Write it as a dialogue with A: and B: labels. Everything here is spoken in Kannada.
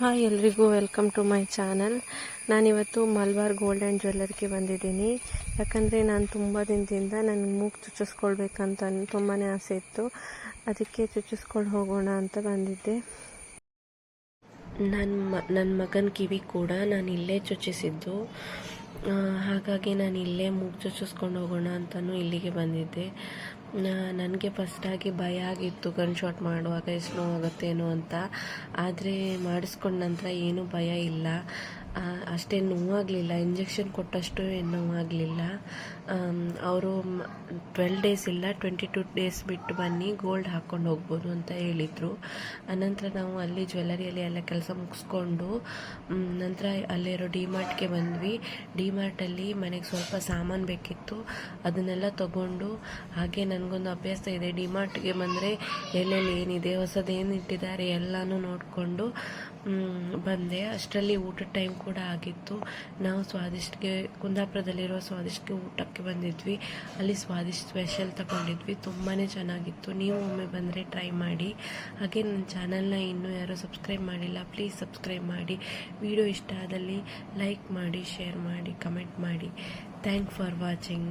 A: ಹಾಯ್ ಎಲ್ರಿಗೂ ವೆಲ್ಕಮ್ ಟು ಮೈ ಚಾನಲ್ ನಾನಿವತ್ತು ಮಲ್ಬಾರ್ ಗೋಲ್ಡ್ ಆ್ಯಂಡ್ ಜ್ಯುವೆಲ್ಲರಿಗೆ ಬಂದಿದ್ದೀನಿ. ಯಾಕಂದರೆ ನಾನು ತುಂಬ ದಿನದಿಂದ ನನಗೆ ಮೂಗು ಚುಚ್ಚಿಸ್ಕೊಳ್ಬೇಕಂತ ತುಂಬಾ ಆಸೆ ಇತ್ತು. ಅದಕ್ಕೆ ಚುಚ್ಚಿಸ್ಕೊಂಡು ಹೋಗೋಣ ಅಂತ ಬಂದಿದ್ದೆ. ನನ್ನ ಮ ನನ್ನ ಮಗನ ಕಿವಿ ಕೂಡ ನಾನು ಇಲ್ಲೇ ಚುಚ್ಚಿಸಿದ್ದು. ಹಾಗಾಗಿ ನಾನು ಇಲ್ಲೇ ಮೂಗು ಚುಚ್ಚಿಸ್ಕೊಂಡು ಹೋಗೋಣ ಅಂತಲೂ ಇಲ್ಲಿಗೆ ಬಂದಿದ್ದೆ. ನನಗೆ ಫಸ್ಟಾಗಿ ಭಯ ಆಗಿತ್ತು ಗನ್ ಶಾಟ್ ಮಾಡುವಾಗ ಎಷ್ಟು ನೋವಾಗುತ್ತೇನೋ ಅಂತ. ಆದರೆ ಮಾಡಿಸ್ಕೊಂಡ ನಂತರ ಏನೂ ಭಯ ಇಲ್ಲ. ಅಷ್ಟೇ ನೋವಾಗಲಿಲ್ಲ. ಇಂಜೆಕ್ಷನ್ ಕೊಟ್ಟಷ್ಟು ಏನು ನೋವಾಗಲಿಲ್ಲ. ಅವರು ಟ್ವೆಲ್ ಡೇಸ್ ಇಲ್ಲ ಟ್ವೆಂಟಿ ಟು ಡೇಸ್ ಬಿಟ್ಟು ಬನ್ನಿ ಗೋಲ್ಡ್ ಹಾಕ್ಕೊಂಡು ಹೋಗ್ಬೋದು ಅಂತ ಹೇಳಿದರು. ಅನಂತರ ನಾವು ಅಲ್ಲಿ ಜ್ಯುವೆಲ್ಲರಿಯಲ್ಲಿ ಎಲ್ಲ ಕೆಲಸ ಮುಗಿಸ್ಕೊಂಡು ನಂತರ ಅಲ್ಲಿರೋ ಡಿಮಾರ್ಟ್ಗೆ ಬಂದ್ವಿ. ಡಿಮಾರ್ಟಲ್ಲಿ ಮನೆಗೆ ಸ್ವಲ್ಪ ಸಾಮಾನು ಬೇಕಿತ್ತು, ಅದನ್ನೆಲ್ಲ ತಗೊಂಡು ಹಾಗೆ ನನಗೊಂದು ಅಭ್ಯಾಸ ಇದೆ. ಡಿಮಾರ್ಟ್ಗೆ ಬಂದರೆ ಎಲ್ಲೆಲ್ಲಿ ಏನಿದೆ ಹೊಸದೇನು ಇಟ್ಟಿದ್ದಾರೆ ಎಲ್ಲನೂ ನೋಡಿಕೊಂಡು ಬಂದೆ. ಅಷ್ಟರಲ್ಲಿ ಊಟದ ಟೈಮ್ ಕೂಡ ಆಗಿತ್ತು. ನಾವು ಸ್ವಾದಿಷ್ಟ್ಗೆ, ಕುಂದಾಪುರದಲ್ಲಿರುವ ಸ್ವಾದಿಷ್ಟ್ಗೆ ಊಟಕ್ಕೆ ಬಂದಿದ್ವಿ. ಅಲ್ಲಿ ಸ್ವಾದಿಷ್ಟ್ ಸ್ಪೆಷಲ್ ತಗೊಂಡಿದ್ವಿ. ತುಂಬಾ ಚೆನ್ನಾಗಿತ್ತು. ನೀವು ಒಮ್ಮೆ ಬಂದರೆ ಟ್ರೈ ಮಾಡಿ. ಹಾಗೆ ನನ್ನ ಚಾನಲ್ನ ಇನ್ನೂ ಯಾರೂ ಸಬ್ಸ್ಕ್ರೈಬ್ ಮಾಡಿಲ್ಲ ಪ್ಲೀಸ್ ಸಬ್ಸ್ಕ್ರೈಬ್ ಮಾಡಿ. ವಿಡಿಯೋ ಇಷ್ಟ ಆದಲ್ಲಿ ಲೈಕ್ ಮಾಡಿ ಶೇರ್ ಮಾಡಿ ಕಮೆಂಟ್ ಮಾಡಿ. Thank for watching